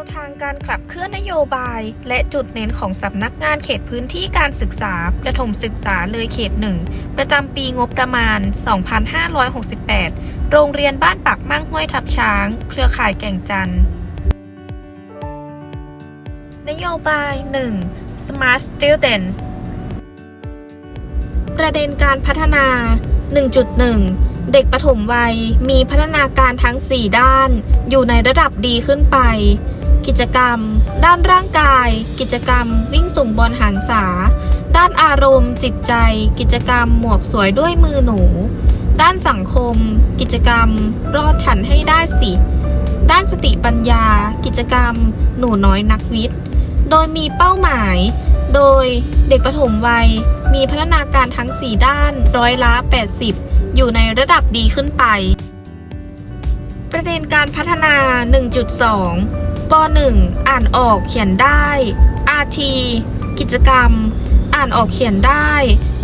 วทางการขับเคลื่อนนโยบาย และจุดเน้นของสำนักงานเขตพื้นที่การศึกษาประถมศึกษาเลยเขตหนึ่งประจำปีงบประมาณ 2568 โรงเรียนบ้านปากมั่งห้วยทับช้าง เครือข่ายแก่งจันทน์นโยบาย 1. Smart Students ประเด็นการพัฒนา 1.1 เด็กปฐมวัยมีพัฒนาการทั้ง 4 ด้าน อยู่ในระดับดีขึ้นไป กิจกรรม ด้านร่างกาย กิจกรรม วิ่งส่งบอลหางสาด้านอารมณ์ จิตใจ กิจกรรม หมวกสวยด้วยมือหนู ด้านสังคม กิจกรรม รอดฉันให้ได้สิ ด้านสติปัญญา กิจกรรม หนูน้อยนักวิทย์ โดยมีเป้าหมาย โดยเด็กประถมวัย มีพัฒนาการทั้ง 4 ด้านร้อยละ 80 อยู่ในระดับดีขึ้นไปประเด็นการพัฒนา 1.2 ป .1 อ่านออกเขียนได้ RT กิจกรรม อ่านออกเขียนได้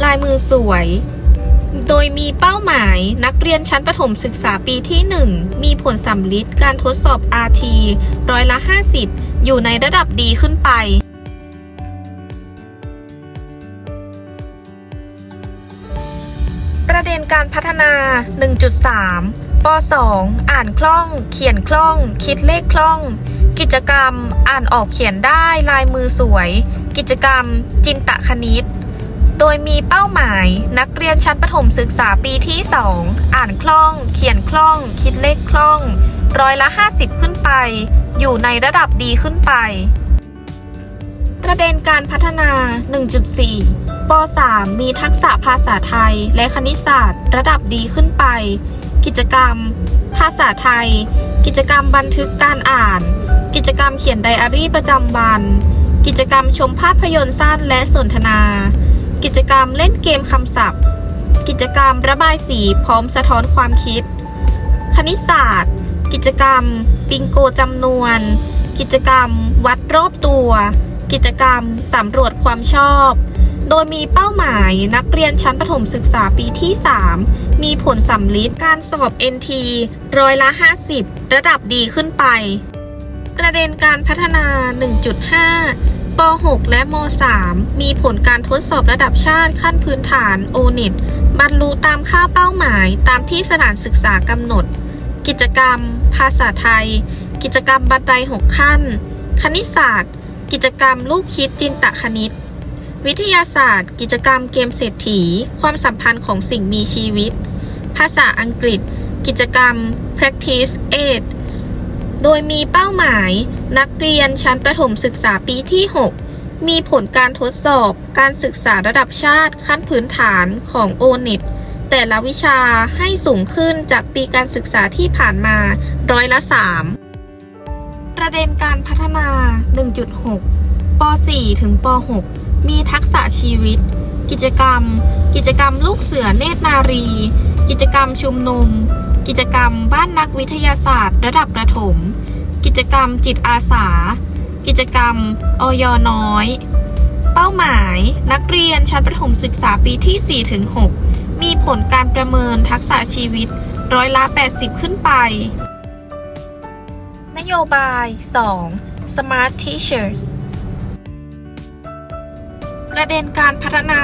ลายมือสวย โดยมีเป้าหมายนักเรียนชั้นประถมศึกษาปีที่ 1 มีผลสำลิดการทดสอบ RT ร้อยละ 50 อยู่ในระดับดีขึ้นไปประเด็นการพัฒนา 1.3 ป .2 อ่านคล่อง เขียนคล่อง คิดเลขคล่อง กิจกรรม อ่านออกเขียนได้ลายมือสวย กิจกรรม จินตคณิต โดยมีเป้าหมาย นักเรียนชั้นประถมศึกษาปีที่ 2 อ่านคล่อง เขียนคล่อง คิดเลขคล่อง ร้อยละ 50 ขึ้นไป อยู่ในระดับดีขึ้นไป ประเด็นการพัฒนา 1.4ป .3 มีทักษะภาษาไทยและคณิตศาสตร์ ระดับดีขึ้นไป กิจกรรม ภาษาไทย กิจกรรมบันทึกการอ่าน กิจกรรมเขียนไดอารี่ประจำวัน กิจกรรมชมภาพยนตร์สั้นและสนทนา กิจกรรมเล่นเกมคำศัพท์ กิจกรรมระบายสีพร้อมสะท้อนความคิด คณิตศาสตร์ กิจกรรมปิงโกจำนวน กิจกรรมวัดรอบตัว กิจกรรมสำรวจความชอบ โดยมีเป้าหมายนักเรียนชั้นประถมศึกษาปีที่ 3 มีผลสำลิดการสอบ NT ร้อยละ 50 ระดับดีขึ้นไป ประเด็นการพัฒนา 1.5 ป .6 และม .3 มีผลการทดสอบระดับชาติขั้นพื้นฐาน o n e t บรรลุตามค่าเป้าหมายตามที่สถานศึกษากำหนด กิจกรรม ภาษาไทย กิจกรรมบันได6ขั้น คณิตศาสตร์ กิจกรรมลูกคิดจินตคณิต วิทยาศาสตร์ กิจกรรมเกมเศรษฐี ความสัมพันธ์ของสิ่งมีชีวิต ภาษาอังกฤษ กิจกรรม practice aid โดยมีเป้าหมาย นักเรียนชั้นประถมศึกษาปีที่ 6 มีผลการทดสอบ การศึกษาระดับชาติขั้นพื้นฐานของ o n e t แต่ละวิชาให้สูงขึ้นจากปีการศึกษาที่ผ่านมาร้อยละ 3 ประเด็นการพัฒนา 1.6ป .4 ถึงป .6 มีทักษะชีวิต กิจกรรม กิจกรรมลูกเสือเนตรนารี กิจกรรมชุมนุม กิจกรรมบ้านนักวิทยาศาสตร์ ระดับประถม กิจกรรมจิตอาสา กิจกรรมออยน้อย เป้าหมาย นักเรียนชั้นประถมศึกษาปีที่4ถึง6มีผลการประเมินทักษะชีวิตร้อยละ 80 ขึ้นไป นโยบาย 2. Smart Teachers ประเด็นการพัฒนา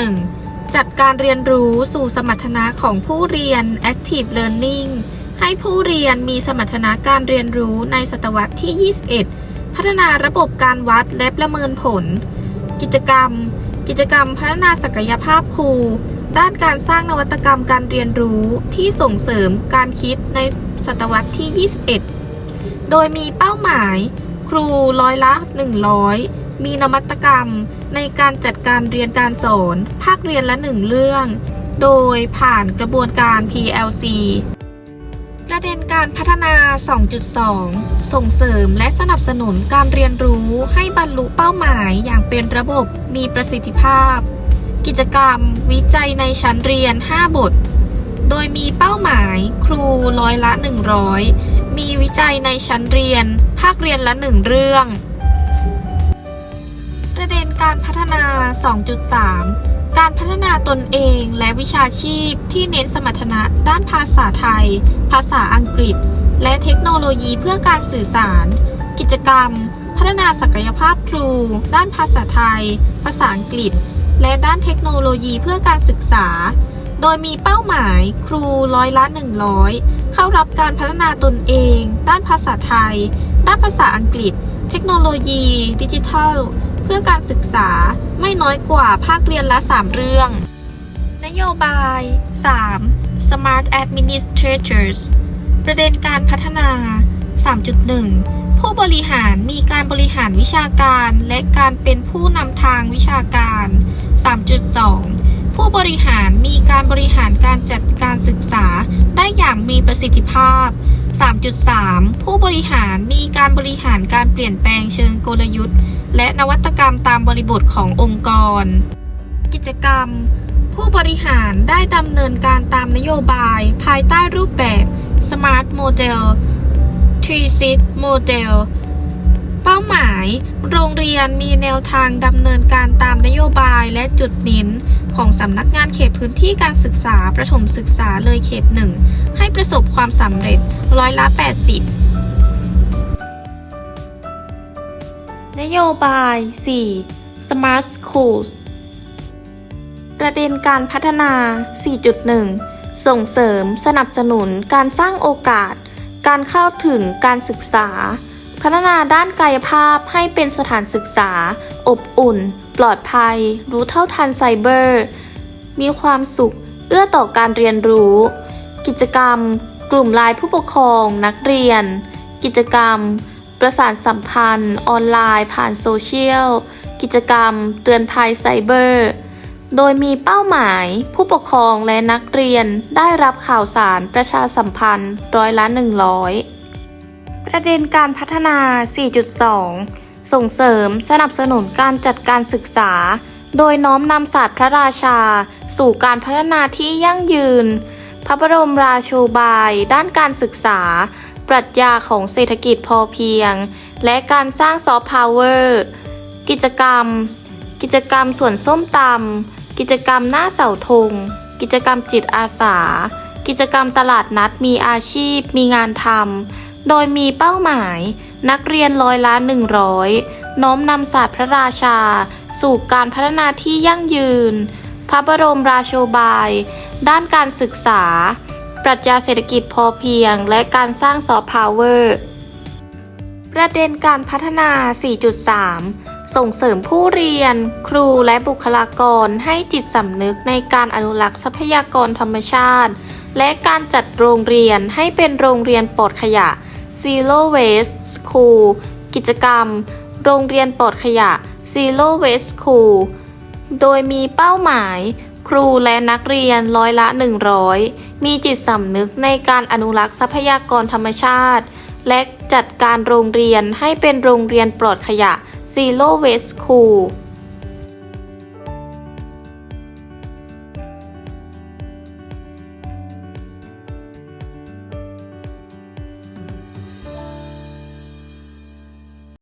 2.1 จัดการเรียนรู้สู่สมรรถนะของผู้เรียน Active Learning ให้ผู้เรียนมีสมรรถนะการเรียนรู้ในศตวรรษที่ 21 พัฒนาระบบการวัดและประเมินผล กิจกรรม กิจกรรมพัฒนาศักยภาพครู ด้านการสร้างนวัตกรรมการเรียนรู้ที่ส่งเสริมการคิดในศตวรรษที่ 21 โดยมีเป้าหมาย ครูร้อยละ 100 มีนวัตกรรมในการจัดการเรียนการสอน ภาคเรียนละหนึ่งเรื่อง โดยผ่านกระบวนการ PLC ประเด็นการพัฒนา 2.2 ส่งเสริมและสนับสนุนการเรียนรู้ให้บรรลุเป้าหมายอย่างเป็นระบบมีประสิทธิภาพ กิจกรรม วิจัยในชั้นเรียน 5 บท โดยมีเป้าหมาย ครูร้อยละ 100 มีวิจัยในชั้นเรียน ภาคเรียนละหนึ่งเรื่อง การพัฒนา 2.3 การพัฒนาตนเองและวิชาชีพที่เน้นสมรรถนะด้านภาษาไทย ภาษาอังกฤษ และเทคโนโลยีเพื่อการสื่อสาร กิจกรรม พัฒนาศักยภาพครู ด้านภาษาไทย ภาษาอังกฤษ และด้านเทคโนโลยีเพื่อการศึกษา โดยมีเป้าหมายครูร้อยละ 100 เข้ารับการพัฒนาตนเอง ด้านภาษาไทย ด้านภาษาอังกฤษ เทคโนโลยี ดิจิทัล พื่อการศึกษาไม่น้อยกว่าภาคเรียนละ 3 เรื่อง นโยบาย 3. Smart Administrators ประเด็นการพัฒนา 3.1 ผู้บริหารมีการบริหารวิชาการและการเป็นผู้นำทางวิชาการ 3.2 ผู้บริหารมีการบริหารการจัดการศึกษาได้อย่างมีประสิทธิภาพ 3.3 ผู้บริหารมีการบริหารการเปลี่ยนแปลงเชิงกลยุทธ์ และนวัตกรรมตามบริบทขององค์กร กิจกรรม ผู้บริหารได้ดำเนินการตามนโยบาย ภายใต้รูปแบบ Smart Model 3 Model เป้าหมาย โรงเรียนมีแนวทางดำเนินการตามนโยบายและจุดเน้น ของสำนักงานเขตพื้นที่การศึกษาประถมศึกษาเลยเขตหนึ่งให้ประสบความสำเร็จร้อยละ 80 นโยบาย 4. Smart Schools ประเด็นการพัฒนา 4.1 ส่งเสริมสนับสนุนการสร้างโอกาส การเข้าถึงการศึกษา พัฒนาด้านกายภาพให้เป็นสถานศึกษา อบอุ่น ปลอดภัย รู้เท่าทันไซเบอร์ มีความสุข เอื้อต่อการเรียนรู้ กิจกรรม กลุ่มไลน์ผู้ปกครอง นักเรียน กิจกรรม ประสานสัมพันธ์ ออนไลน์ ผ่านโซเชียล กิจกรรม เตือนภัยไซเบอร์ โดยมีเป้าหมาย ผู้ปกครองและนักเรียนได้รับข่าวสารประชาสัมพันธ์ร้อยละ100 ประเด็นการพัฒนา 4.2 ส่งเสริมสนับสนุนการจัดการศึกษา โดยน้อมนำศาสตร์พระราชา สู่การพัฒนาที่ยั่งยืน พระบรมราโชบาย ด้านการศึกษา ปรัชญาของเศรษฐกิจพอเพียง และการสร้างซอฟต์พาวเวอร์ กิจกรรม กิจกรรมสวนส้มตำกิจกรรมหน้าเสาธง กิจกรรมจิตอาสา กิจกรรมตลาดนัดมีอาชีพ มีงานทำ โดยมีเป้าหมาย นักเรียนร้อยละ100 น้อมนำศาสตร์พระราชา สู่การพัฒนาที่ยั่งยืน พระบรมราโชบาย ด้านการศึกษา ปรัชญาเศรษฐกิจพอเพียง และการสร้างซอฟต์พาวเวอร์ ประเด็นการพัฒนา 4.3ส่งเสริมผู้เรียน ครูและบุคลากรให้จิตสำนึกในการอนุรักษ์ทรัพยากรธรรมชาติ และการจัดโรงเรียนให้เป็นโรงเรียนปลอดขยะ Zero Waste School กิจกรรม โรงเรียนปลอดขยะ Zero Waste School โดยมีเป้าหมาย ครูและนักเรียนร้อยละ 100 มีจิตสำนึกในการอนุรักษ์ทรัพยากรธรรมชาติ และจัดการโรงเรียนให้เป็นโรงเรียนปลอดขยะ Zero Waste School